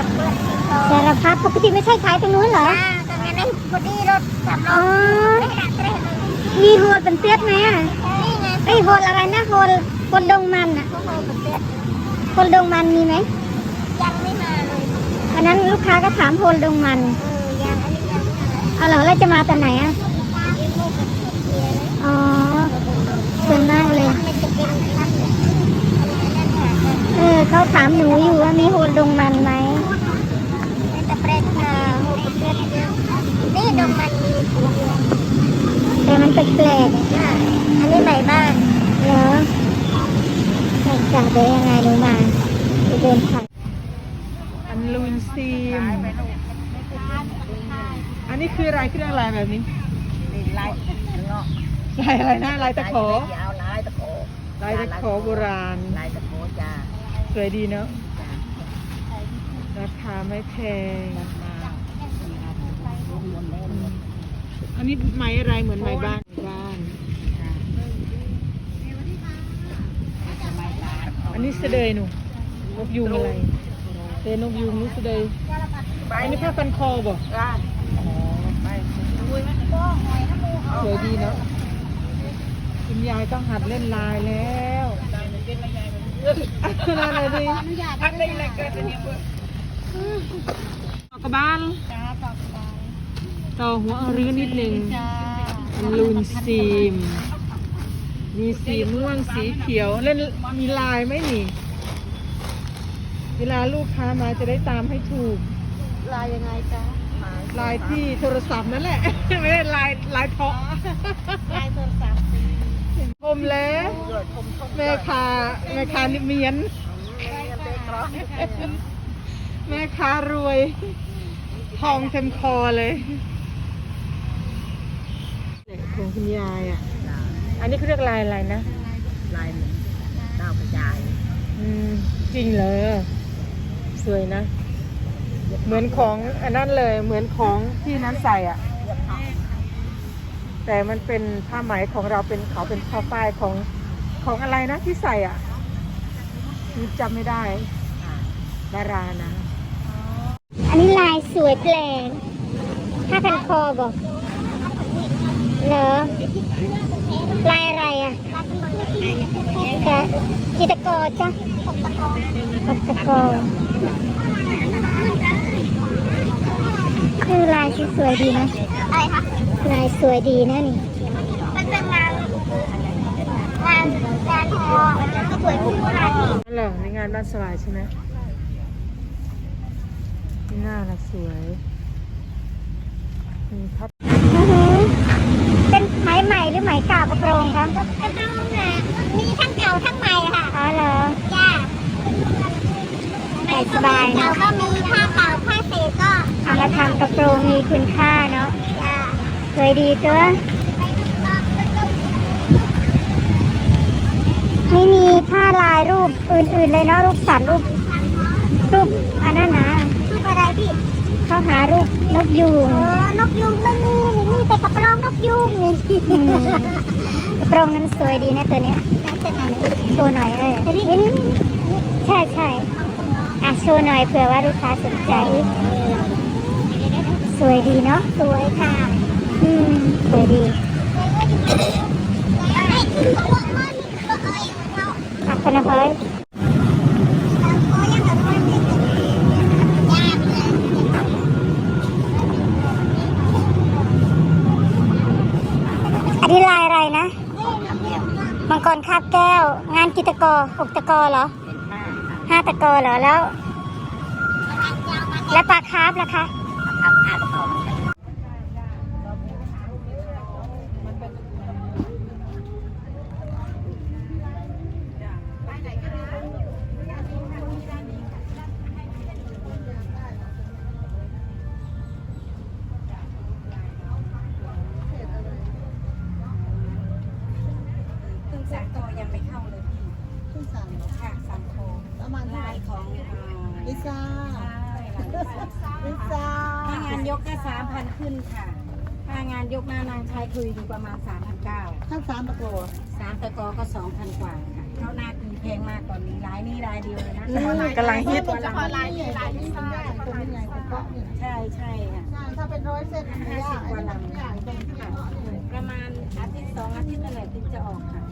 ารพัดที่เขาสารพัดปกติไม่ใช่ขายตรงนู้นเหรออ่าตรงนั้นพอดีรถสามล้อ๋ออไม่หักเลยมีโฮลเป็นเตี้ยไหมอะนี่ไงไอยโฮลอะไรนะโฮลโฮลดงมันอะเขาโหเป็นเต็ดโฮลดงมันมีไหมยังไม่มาเลยอันนั้นลูกค้าก็ถามโฮลดงมันเออยังอันนี้ยังไม่มาเลยเอาเหรอแล้วจะมาตอนไหนอะยังไม่กับเสียเลยอ๋อส่วนมากเลยมันจะเป็นอันนั้นค่ะเออเขาถามหนูอยู่ว่ามีโฮลดงมันไหม เป็นตะเปรตค่ะโหเป็นเต็ดเดียวนี่ดงมันมีแต่มันแปลกอ่าอันนี้ใหม่บ้านๆเหรอแปลกจากได้ยังไงหนูมาไปเดินผ่านอันลูนซีมอันนี้คืออะไรเครื่องอะไรแบบนี้นี่ลายเงาะลายอะไรนะลายตะขอยาวลายตะโขลายตะขอโบราณลายตะโขจ้าสวยดีเนาะจ้า ราคาไม่แพงมาอืมอันนี้ไม้อะไรเหมือนไม้บ้านบ้าน อันนี้เสดยหนูนกยูงอะไรเตนกยูงนี่เสดยอันนี้ผ้าพันคอบ่จ้าอ๋อสวยดีเนาะคุณยายต้องหัดเล่นลายแล้วนั่นอะไรดี ต่อกระบาลจ้าตอบได้ต่อหัวเอารื้อนิดนึงลูนซีม มีสีม่วงสีเขียวเล่นมีลายไหมนี่ เวลาลูกค้ามาจะได้ตามให้ถูก ลายยังไงจ๊ะลายที่โทรศัพท์นั่นแหละ ไม่ได้ลายลายเทาะลายโทรศัพท์ผมแล้วแม่ค้าแม่ค้านิเมียน แม่ค้ารวย ทองเต็มคอเลยเด็กของคุณยายอะ อันนี้เขาเรียกลายอะไรนะ ลายดาวกระจาย อืม จริงเลยสวยนะ เหมือนของอันนั้นเลย เหมือนของที่นั้นใส่อะ แต่มันเป็นผ้าไหมของเราเป็นเขาเป็นผ้าฝ้ายของของอะไรนะที่ใส่อะจำไม่ได้ดารานะ อันนี้ลายสวยแปลกผ้าพันคอบอกเหรอลายอะไรอะกะจิตรกรจ้ะปกตะกอคือลายสวยๆดีนะอะไรคะลายสวยดีนะนี่มันเป็นงานงานงานทอสวยทุกงานนั่นเหรอในงานบ้านสวายใช่ไหม นี่หน้าละสวยมีพัดอื้อหือเป็นไหมใหม่หรือไหมเก่ากระโปรงคะเป็นทั้งมีทั้งเก่าทั้งใหม่ค่ะอ๋อเหรอจ้าใส่สบายเก่าเนาะก็มีผ้าเก่าผ้าเศษก็เอามาทำกระโปรงมีคุณค่าเนาะจ้าสวยดีตัวไม่มีผ้าลายรูปอื่นๆเลยเนาะรูปสัตว์รูปรูปอันนั้นนะคืออะไร พี่เขาหารูปนกยูงเออนกยุงไม่มีนี่มีแต่กระปรองนกยุงนี่อืมกระโปรงนั้นสวยดีนะตัวเนี้ยโชว์หน่อยเออนี่นี่ใช่ใช่อะโชว์หน่อยเผื่อว่าลูกค้าสนใจ สวยดีเนาะสวยค่ะ อืมสวยดีอักษรพอยอันนี้ลายอะไรนะ มังกร คาบแก้ว งานกิตกรหกตะกอเหรอห้าตะกอเหรอแล้ว แล้วปลาคาร์ฟล่ะคะอับอาตะกอ สามโทยังไม่เข้าเลยพี่ขึ้นสั่งค่ะสามโทประมาณลายของลิซ่าลิซ่าถ้างานยกก็สามพันขึ้นค่ะถ้างานยกหน้านางชายคืออยู่ประมาณสามพันเก้าทั้งสามตะโกสามตะกอก็สองพันกว่าค่ะเข้าหน้าคือแพงมากตอนนี้รายนี้รายเดียวเลยนะกำลังฮิตเฉพาะรายนี้รายลิซ่าาะเนี่ยใช่ใช่ค่ะใช่ถ้าเป็นร้อยเส้นมันไม่ยากอันนี้มันไม่ยากตรงที่แบบว่าเลยประมาณอาทิตย์สองอาทิตย์นั่นแหละถึงจะออกค่ะ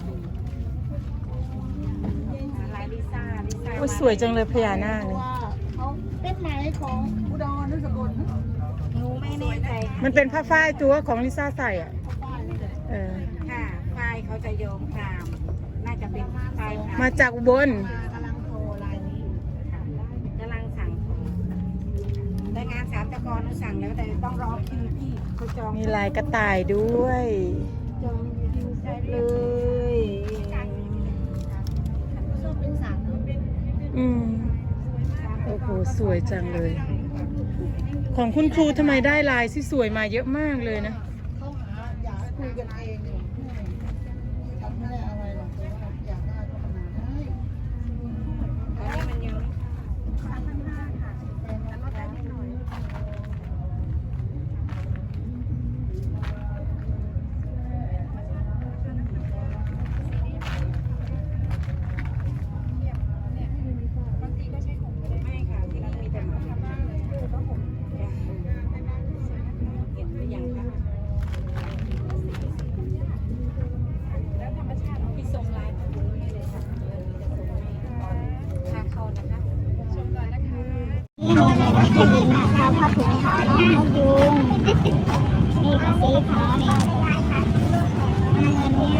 ลายลิซ่าลิซ่า โอ้ ยสวยจังเลยพญานาคเนี่ยว่าเขาเป็นไหนของอุดรหรือสกลนะหนูไม่แน่ใจค่ะมันเป็นผ้าฝ้ายตัวของลิซ่าใส่อะป้ายนี่แหละเออค่ะฝ้ายเขาจะโยมพรามน่าจะเป็นฝ้ายพรามมาจากอุบลมากำลังโทรลายนี้กำลังสั่งแต่งานสามตะกรเราสั่งแล้วแต่ต้องรอคิวที่เขาจองมีลายกระต่ายด้วย จองคิวได้เลย อืมโอ้โหสวยจังเลย ของคุณครูทำไมได้ลายที่สวยมาเยอะมากเลยนะเขาหาอยากคุยกันเอง เราผ้าถุงขาวน้องขายุงนี่ก็สีขาวนี่อันนี้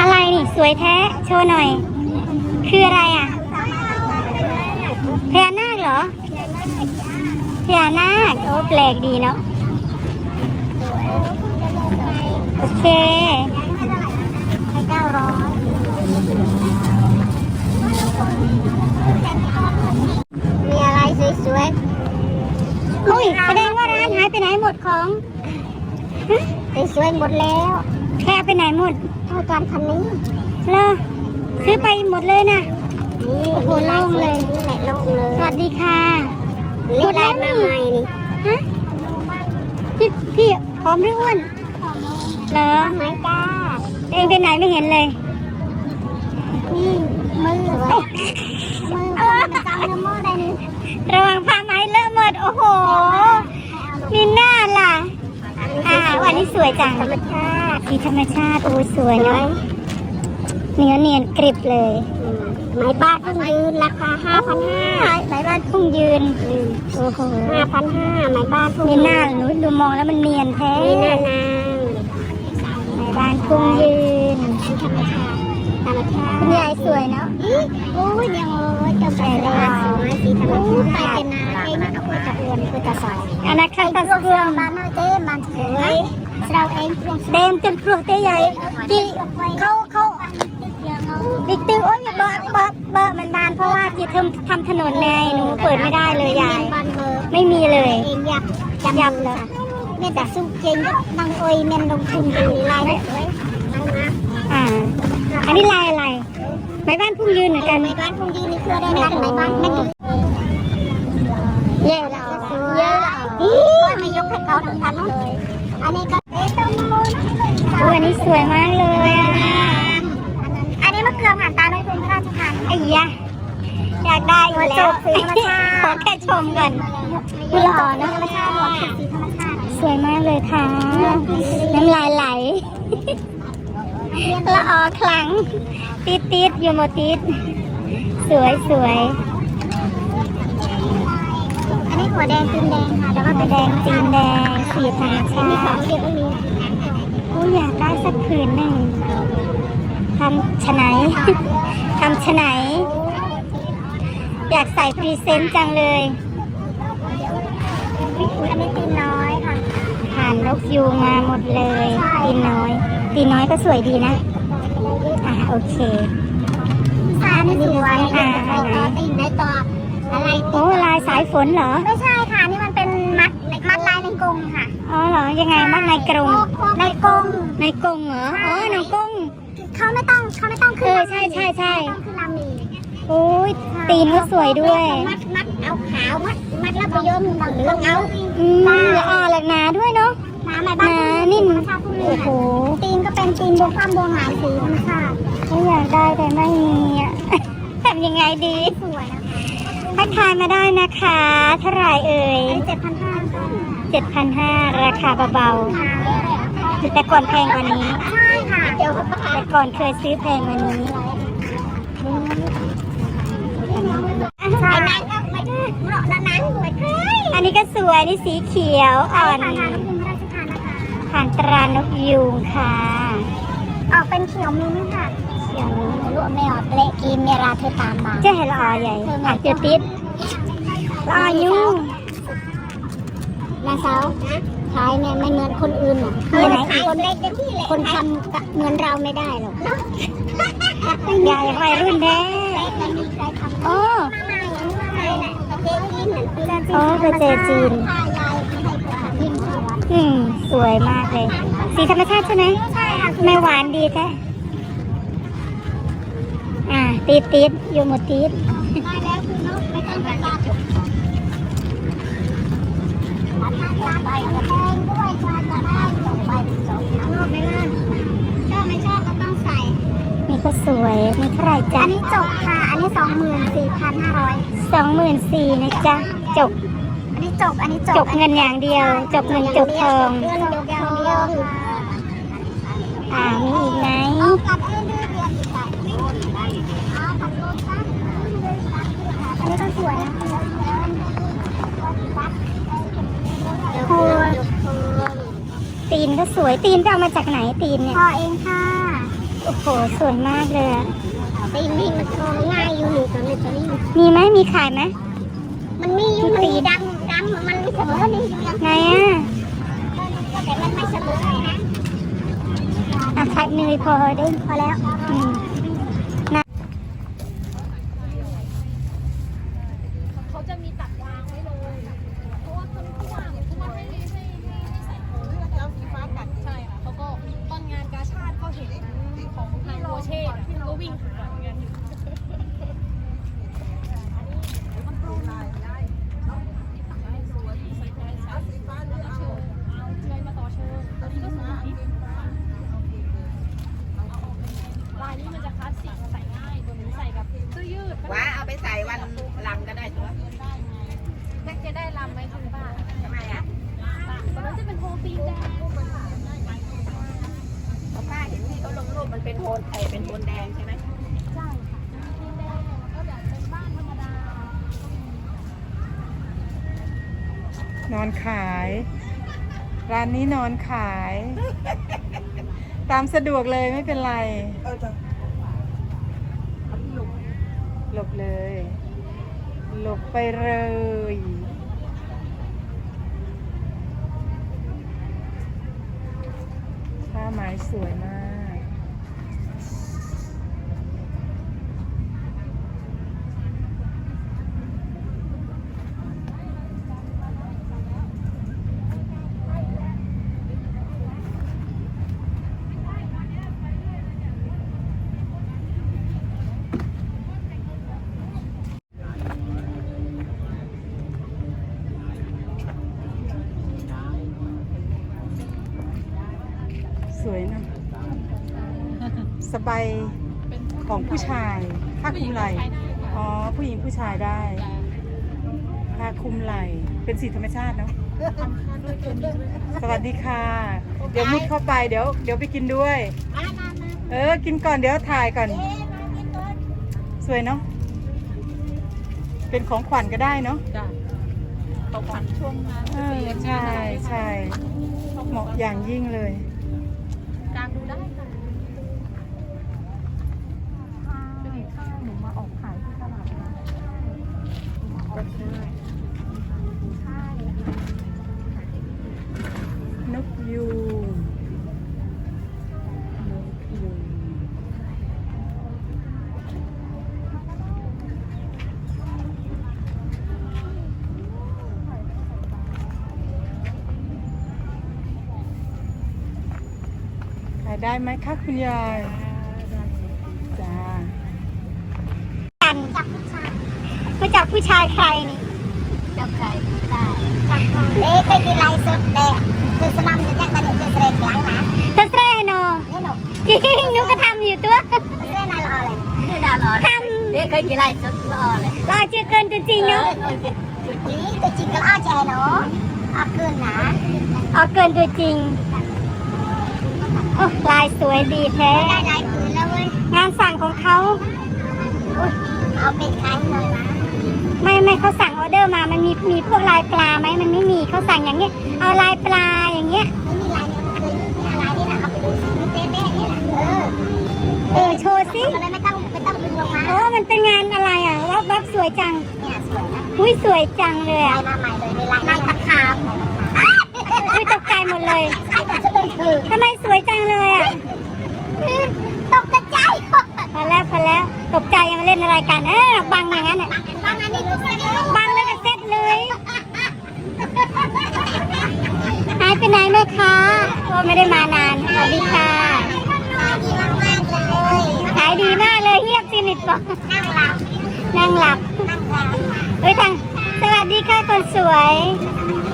อะไรนี่ สวยแท้ โชว์หน่อย คืออะไรอะพญานาคเหรอพญานาคโอ้แปลกดีเนาะ โอเคให้เก้าร้อยมีอะไรสวยๆอุ้ยแสดงว่าร้านหายไปไหนหมดของสวยๆหมดแล้ว แค่ไปไหนหมดเอาจานคันนี้เลอซื้อไปหมดเลยนะโอ้โหโล่งเลยแหละโล่งเลย สวัสดีค่ะหมดแล้วนี่ฮะพี่พี่พร้อมหรืออ้วน เหรอไม่กล้าเองไปไหนไม่เห็นเลยนี่มือมือมันจำน้ำมือได้นี่ระวังผ้าไหมเลอะหมด โอ้โห มีหน้าล่ะ อ่าวันนี้สวยจังธรรมชาติสีธรรมชาติโอ้สวยเนาะเนื้อเนียนกริบเลยไม้บ้านพุ่งยืนราคาห้าพันห้าไม้บ้านพุ่งยืนโอ้โหห้าพันห้าไม้บ้านพุ่งมีหน้าหนูดูมองแล้วมันเนียนแท้มีหน้านางไม้ บ้านพุ่งยืนธรรมชาติธรรมชาติคุณยายสวยเนาะโอ้ยยังโอ้ยจะแปลกเลยสวยสีธรรมชาติไปเป็นนาเองก็คุยกับเพื่อนคุยกับสาวอันนั้นใครตัดเครื่องบ้านเฮาเต้มันสวยเราเองเดมจนพลุเต้ใหญ่ที่เขาเขาดิติวโอ้ยเบาะเบาะเบาะมันบานเพราะว่าที่ทำทำถนนไงหนูเปิดไม่ได้เลยยายไม่มีเลยเองอยากจำยำเลย เนี่ยแต่สู้เจงนางโอยเมนลงทุนดูลายได้สวยอ่า อันนี้ลายอะไรไม้บ้านพุ่งยืนเหมือนกันไม้บ้านพุ่งยืนนี่คือได้ไหมไม้บ้านไม่ยืนเย่เราเย่เราไม่ยกให้เขาทั้งทันเลยอันนี้ก็เอ๊ะต้มมูนอันนี้สวยมากเลยอะอันนี้มะเขือผ่านตาในพื้นพระราชทานไอ้ยะอยากได้อยู่แล้วขอแค่ชมก่อนหล่อนะธรรมชาติหมดสีธรรมชาติส วยมากเลยค่ะ น้ำลายไหลละออคลังติดติดๆอยู่หมดติด สวยสวยอันนี้หัวแดงตีนแดงค่ะ แล้วก็เป็นแดงตีนแดงสีธรรมชาติมีของเก็บตรงนี้โอ้ยอยากได้สักผืนหนึ่งทำชะไหนทำชะไหน อยากใส่พรีเซนต์จังเลยอันนี้ตีนน้อย ค่ะผ่านนกยูงมาหมดเลยตีนน้อยตีนน้อยก็สวยดีนะ อ่าโอเคสายนี่สวยอ่าอันไหนตีนในต่ออะไรโอ้ลายสายฝนเหรอ ไม่ใช่ค่ะ นี่มันเป็นมัดมัดลายในกรงค่ะ อ๋อเหรอ ยังไงมัดในกรงในกรงในกรงเหรอ อ๋อในกรงเขาไม่ต้องเขาไม่ต้องขึ้นเออใช่ใช่ใช่ต้องขึ้นลำนี้โอ้ยตีนก็สวยด้วย มัดมัดเอาขาวมัดมัดแล้วไปโยมเหลืองเอาอืมแล้วอ่าแหลกหนาด้วยเนาะ หนาไหมบ้างหนานิ่มโอ้โหตีนก็เป็นตีนบวกความบวงหลายสีธรรมชาติไม่อยากได้แต่ไม่มีอะทำยังไงดีสวยนะคะทักทายมาได้นะคะ เท่าไหร่เอ่ยเจ็ดพันห้า7,500ราคาเบาๆแต่ก่อนแพงกว่านี้ใช่ค่ะเดี๋ยวแต่ก่อนเคยซื้อแพงกว่านี้ใช่นั้นก็ไม่เหมาะนั้นนั้นสวยเคยอันนี้ก็สวยนี่สีเขียวอ่อนผ่านทางนกยุงพระราชทาน นะคะผ่านตรานกยูงค่ะ ออกเป็นเขียวมิ้นท์ค่ะเขียวมิ้นท์ลวกไม่ออกเละกินเมราเธอตามมาเจะเห็นละออใหญ่อะเจอติดละออยุ่งนาสาวขายเนี่ยไม่เหมือนคนอื่นอะมีไหนคนเล็กเต็มที่เลยคนทำกับเหมือนเราไม่ได้หรอกใหญ่วัยรุ่นแท้ไม่มีใครทำโอ้มาอย่างนี้เลยแหละประเทศจีนเหมือนประเทศจีน อืมสวยมากเลย สีธรรมชาติใช่ไหมใช่ค่ะไม่หวานดีแท้อ่าติดติดๆอยู่หมดติดได้แล้วคุณนกไม่ต้องไปตาจุกราคาตาใบจะแพงด้วยกว่าจะได้สองใบสองชอบไหมล่ะชอบไม่ชอบก็ต้องใส่ นี่ก็สวยนี่เท่าไหร่จ๊ะอันนี้จบค่ะ อันนี้สองหมื่นสี่พันห้าร้อยสองหมื่นสี่นะจ๊ะจบอันนี้ จบ อันนี้จบจบเงินอย่างเดียว จบเงินจบทองเงินจบอย่างเดียวอ่ามีอีกไหมเอากลับเองดื้อเดือนอีกค่ะเอาผัดโรยซักอันนี้ก็สวยนะโอ้ตีนก็สวยตีนไปเอามาจากไหนตีนเนี่ยพอเองค่ะโอ้โหสวยมากเลยอะตีนนี่มันทองง่ายอยู่หนึ่งตัวนี้ตัวนี้มีไหมมีขายไหมมันมีอยู่มันมีดำด ไหนอะแต่มันไม่เสมอนะอะพักหนื่อยพอได้พอแล้วนะ เขาจะมีตัดวางไว้เลย เพราะว่าคนที่วางเนี่ยคือว่าให้ให้ให้ให้ใส่ของ เอาสีฟ้ากัด ใช่ค่ะเขาก็ตอนงานกาชาติก็เห็นของทางโรเช่อะก็วิ่งหาเหมือนกัน ลายนี้มันจะคลาสสิกใส่ง่ายตัวนี้ใส่กับเสื้อยืด ว้าเอาไปใส่วันลำก็ได้ตัว แม็กจะได้ลำไหมคุณป้า ทำไมอะ ตอนนั้นจะเป็นโทฟีแดง เพราะป้าเห็นที่เขาลงรูป มันเป็นโทนไอเป็นโทนแดงใช่ไหมใช่ค่ะฟีแดงก็แบบเป็นบ้านธรรมดานอนขาย ร้านนี้นอนขาย ตามสะดวกเลยไม่เป็นไรหลบเลย หลบไปเลยผ้าไหมสวยมาก สวยนะ สบายของผู้ชายผ้าคลุมไหล่อ๋อผู้หญิงผู้ชายได้ผ้าคลุมไหล่เป็นสีธรรมชาติเนาะสวัสดีค่ะ เดี๋ยวมุดเข้าไปเดี๋ยวเดี๋ยวไปกินด้วยมามามาเออ กินก่อนเดี๋ยวถ่ายก่อนเอ๊ะมากินก่อน สวยเนาะเป็นของขวัญก็ได้เนาะจ้ะตกฝันช่วงนั้นเออใช่ใช่เหมาะอย่างยิ่งเลย กลางดูได้ค่ะเป็นข้าวหนูมาออกขายที่ตลาดนะออกได้ นกยูงนกยูงขาย ได้ไหมคะคุณยายจ้ากันจับผู้ชายรู้จักผู้ชายใครนี่จับใครได้จับใครเอ๊ะไปกินไรสุดแดงคือสมัมจะแยกกันอยู่เสร็จหลังนะเธอแสรโนเล่นจริงหนูก็ทำอยู่ตัวเสื้อนารอเลยเสื้อนารอทเด็กเคยกินอะไรสุดรอเลยำรอเจอเกินตัวจริงเนาะจุดนี้แต่จริงก็อาแจเนาะอาเกินนะเอาเกินตัวจริง โอ้ลายสวยดีแท้ได้หลายคืนแล้วเว้ยงานสั่งของเขาเอาไปขายหน่อยนะไม่ไม่เขาสั่งออเดอร์มา มันมีมีพวกลายปลาไหมมันไม่มีเขาสั่งอย่างเงี้ย เอาลายปลาอย่างเงี้ย ไม่มีลายเนี่ยเคยมีลายนี่นะเอาไปดูสิเต้เต้นี่นะเออเออโชว์สิก็เลยไม่ต้องไม่ต้องดึงลงมาโอ้มันเป็นงานอะไรอะวับวับสวยจังเนี่ยสวยนะอุ้ยสวยจังเลยลาอะยมาใหม่เลยในลายนางตะขาบอุ้ยตกใจ หมดเลยใช่แต่จะเป็นคือทำไมสวยจังเลยอะตกกระจายพอแล้วพอแล้วตกใจยังมาเล่นอะไรกันเออบังอย่างนั้นอะบางอันนี้รู้สึกบังแล้วก็เซ็ตเลยหายไปไหนแม่ค้าโอ้ไม่ได้มานานสวัสดีค่ะดีมากๆเลยขายดีมากเลยเงียบสนิทบอกนั่งหลับนั่งหลับนั่งหลับเฮ้ยทางสวัสดีค่ะคนสวย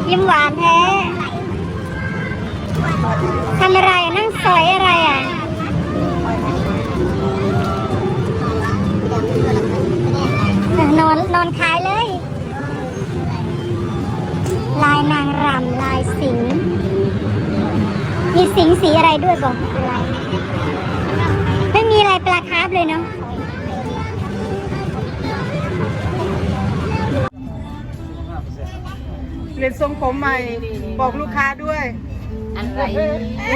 ยิ้มหวานแท้ ทำอะไรนั่งสอยอะไรอะนอนนอนขายเลย ลายนางรำลายสิงมีสิงสีอะไรด้วยบอกอะไรไม่มีอะไรปลาคาร์ฟเลยเนาะเปลี่ยนทรงผมใหม่ บอกลูกค้าด้วย ไร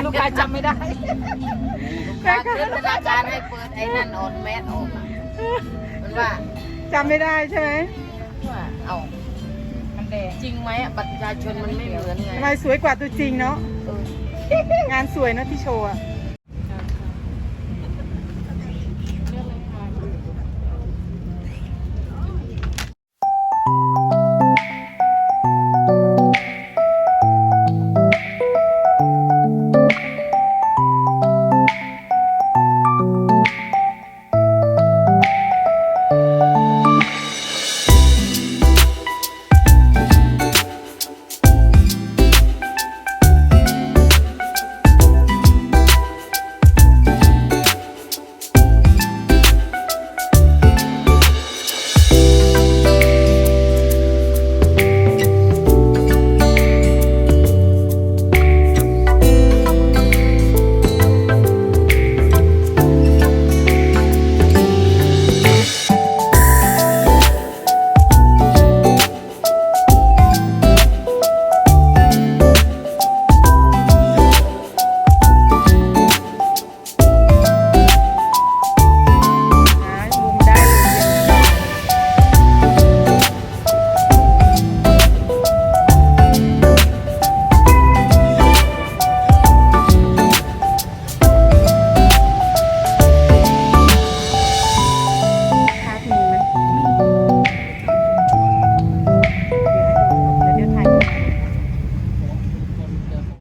ลูกค้าจำไม่ได้การเกิดธนาคารให้เปิดไอ้นั่นออนแมสออกอะมันว่าจำไม่ได้ใช่ไหมว่าเอามันแดงจริงไหมอะบัตรประชาชนมันไม่เหมือนไงทำไมสวยกว่าตัวจริงเนาะเออ งานสวยนะที่โชว์อะเ